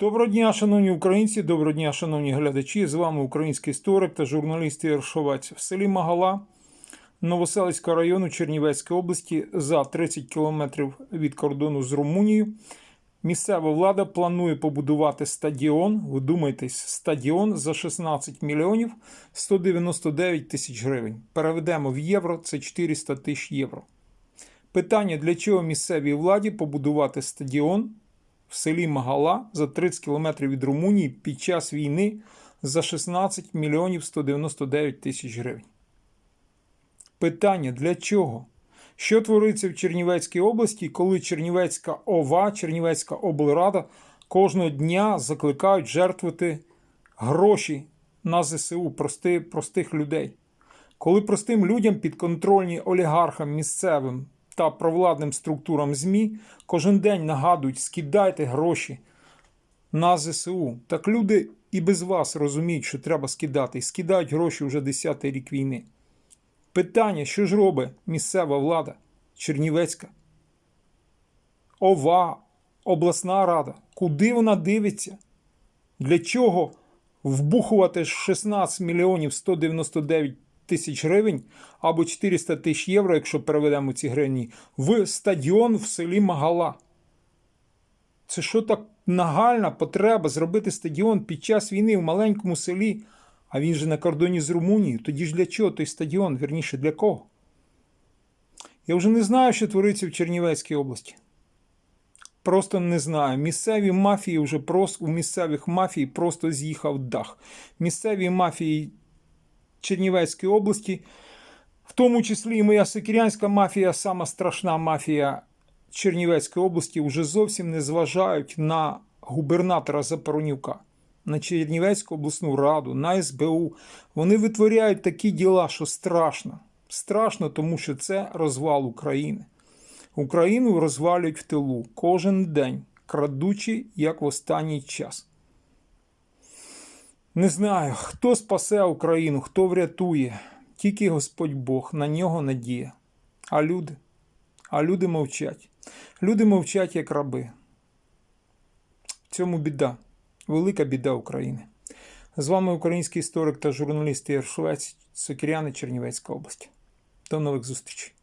Доброго дня, шановні українці, доброго дня, шановні глядачі. З вами український історик та журналіст Ігор В селі Магала Новоселицького району Чернівецької області за 30 кілометрів від кордону з Румунією. Місцева влада планує побудувати стадіон. Ви думаєтесь, стадіон за 16 мільйонів 199 тисяч гривень. Переведемо в євро, це 400 тисяч євро. Питання: для чого місцевій владі побудувати стадіон в селі Магала за 30 кілометрів від Румунії під час війни за 16 мільйонів 199 тисяч гривень. Питання для чого? Що твориться в Чернівецькій області, коли Чернівецька ОВА, Чернівецька облрада кожного дня закликають жертвувати гроші на ЗСУ прости, простих людей? Коли простим людям підконтрольні олігархам місцевим та провладним структурам ЗМІ кожен день нагадують, скидайте гроші на ЗСУ. Так люди і без вас розуміють, що треба скидати, і скидають гроші вже 10-й рік війни. Питання, що ж робить місцева влада Чернівецька, ОВА, обласна рада, куди вона дивиться? Для чого вбухувати 16 мільйонів 199 тисяч гривень або 400 тисяч євро, якщо переведемо ці гривні, в стадіон в селі Магала? Це що так нагальна потреба зробити стадіон під час війни в маленькому селі, а він же на кордоні з Румунією. Тоді ж для чого той стадіон? Вірніше, для кого? Я вже не знаю, що твориться в Чернівецькій області. Просто не знаю. Місцеві мафії вже просто у місцевих мафій просто з'їхав дах. Місцеві мафії Чернівецької області, в тому числі і моя сикірянська мафія, сама страшна мафія Чернівецької області, вже зовсім не зважають на губернатора Запоронівка, на Чернівецьку обласну раду, на СБУ. Вони витворяють такі діла, що страшно. Страшно, тому що це розвал України. Україну розвалюють в тилу кожен день, крадучи, як в останній час. Не знаю, хто спасе Україну, хто врятує. Тільки Господь Бог, на нього надія. А люди? А люди мовчать. Люди мовчать, як раби. В цьому біда, велика біда України. З вами український історик та журналіст Ігор Швець, Сокіряни, Чернівецька область. До нових зустрічей.